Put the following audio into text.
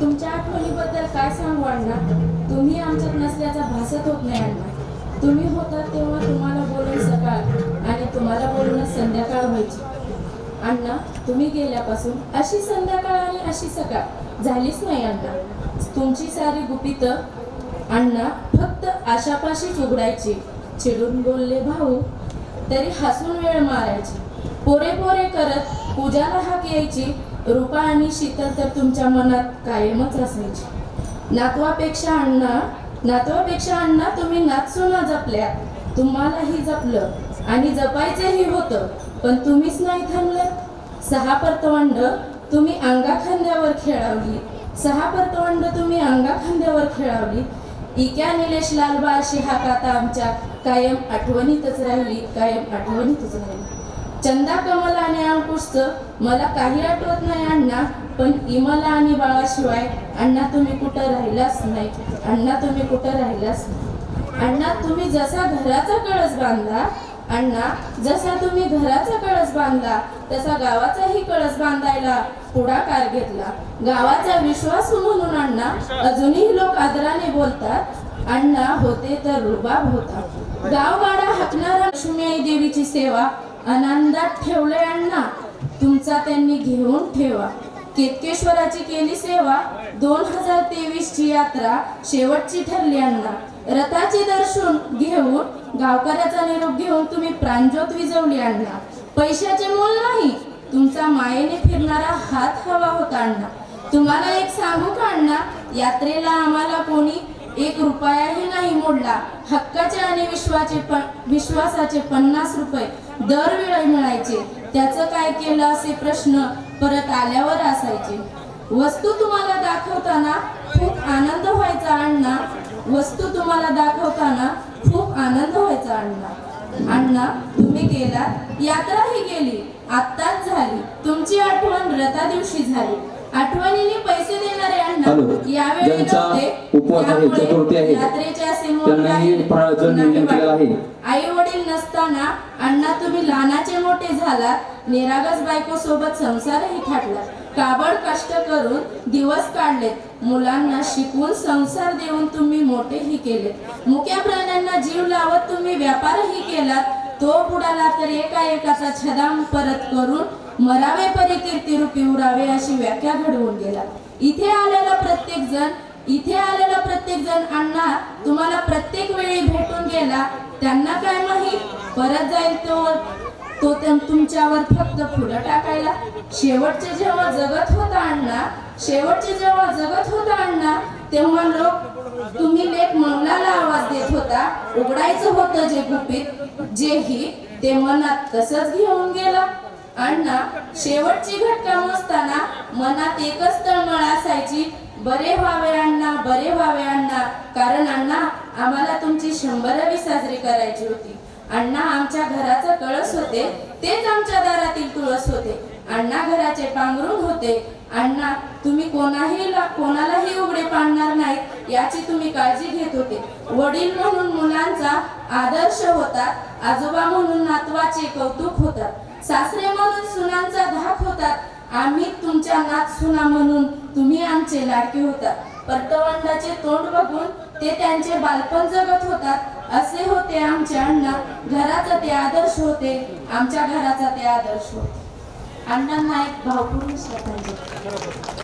तुमच्या आठवणीबद्दल काय सांगू अण्णा? तुम्ही आमच्यात नसल्याचा भासत होत नाही अण्णा. तुम्ही होता तेव्हा तुम्हाला बोलून सकाळ आणि तुम्हाला बोलूनच संध्याकाळ व्हायची. अण्णा तुम्ही गेल्यापासून अशी संध्याकाळ आणि अशी सकाळ झालीच नाही अण्णा. तुमची सारी गुपित अण्णा फक्त आशापाशीच उघडायची. चिडून बोलले भाऊ तरी हसून वेळ मारायची. पोरे पोरे करत पूजाला हाक यायची. रुपा आणि शीतल तर तुमच्या मनात कायमच असायची. नातवापेक्षा अण्णा नातवापेक्षा अण्णा तुम्ही नाचसुना जपल्या तुम्हालाही जपलं आणि जपायचंही होतं पण तुम्हीच नाही थांबलं. सहा परतवंड तुम्ही अंगा खांद्यावर खेळावली. सहा परतवंड तुम्ही अंगा खांद्यावर खेळावली. इक्या निलेश लालबा अशी हा काता आमच्या कायम आठवणीतच राहिली कायम आठवणीतच राहिली. चंदा कमल आणि अंकुशचं मला काही आठवत नाही अण्णा पण इमला आणि बाळाशिवाय अण्णा तुम्ही कुठं राहिलाच नाही. अण्णा तुम्ही कुठं राहिलाच नाही. अण्णा तुम्ही जसा घराचा कळस बांधला अण्णा जसा तुम्ही घराचा कळस बांधला तसा गावाचाही कळस बांधायला पुढाकार घेतला. गावाचा विश्वास म्हणून अण्णा अजूनही लोक आदराने बोलतात अण्णा होते तर रुबाब होता. गावगाडा हाकणारा लक्ष्मी देवीची सेवा आनंदात ठेवले अण्णा. तुमचा त्यांनी घेऊन ठेवा. केतकेश्वराची केली सेवा? दोन हजार तेवीस ची यात्रा शेवटची ठरली अण्णा. रथाचे दर्शन घेऊन गावकऱ्याचा निरोप घेऊन तुम्ही प्राणज्योत विजवली अण्णा. पैशाचे मोल नाही तुमचा मायेने फिरणारा हात हवा होता अण्णा. तुम्हाला एक सांगू का अण्णा? यात्रेला आम्हाला कोणी एक रुपयाही नाही मोडला. हक्काचे आणि विश्वाचे विश्वासाचे पन्नास रुपये दरवेळी मिळायचे. त्याचं काय केलं असे प्रश्न परत आल्यावर असायचे. वस्तू तुम्हाला दाखवताना खूप आनंद व्हायचा अण्णा. वस्तू तुम्हाला दाखवताना खूप आनंद व्हायचा अण्णा. अण्णा तुम्ही गेलात यात्राही गेली. आत्ताच झाली. तुमची आठवण रता दिवशी झाली. आठवणीने पैसे देणारे ज्यांचा नव्हते उपवास आहे, चतुर्थी आहे, त्यांनाही फराळाचं नियोजन केलेलं आहे. आई वडील नसताना अण्णा तुम्ही लहानाचे मोठे झालात. निरागस बायको सोबत संसारही थाटला. काबड कष्ट करून दिवस काढलेत. मुलांना शिकवून संसार देऊन तुम्ही मोठेही केले मुक्या प्राण्यांना जीव लावत तुम्ही व्यापारही केलात. तो बुडाला तर एका एकाचा छदाम परत करून मरावे परी कीर्ती रूपी अशी व्याख्या घडवून गेला. इथे आलेला प्रत्येक जण इथे आलेला प्रत्येक जण अण्णा तुम्हाला प्रत्येक वेळी भेटून गेला त्यांना काय माहीत? परत जाईल तो तो तुमच्यावर फक्त फुलं टाकायला. शेवटचे जेव्हा जगत होता अण्णा शेवटचे जेव्हा जगत होता अण्णा तेव्हा लोक तुम्ही लेख मंगलाला आवाज देत होता उघडायचं होतं जे गुपित जेही ते मनात तसंच घेऊन गेला. अण्णा शेवटची घटका मोजताना मनात एकच तळमळ असायची बरे व्हावे अण्णा बरे व्हावे अण्णा कारण अण्णा आम्हाला तुमची शंभरावी साजरी करायची होती. अण्णा आमच्या घराचा कळस होते तेच आमच्या दारातील तुळस होते. अण्णा घराचे पांघरुण होते. अण्णा तुम्ही कोणाही कोणालाही उघडे पाडणार नाहीत याची तुम्ही काळजी घेत होते. वडील म्हणून मुलांचा आदर्श होता आजोबा म्हणून नातवाचे कौतुक होतात सासरे म्हणून सुनांचा धाक होतात. आम्ही तुमच्या नात सुना म्हणून तुम्ही आमचे लाडके होता परतवंडाचे तोंड बघून ते त्यांचे बालपण जगत होतात. असे होते आमचे अण्णा. घराचा ते आदर्श होते. आमच्या घराचा ते आदर्श होते. अण्णांना एक भावपूर्ण श्रद्धांजली.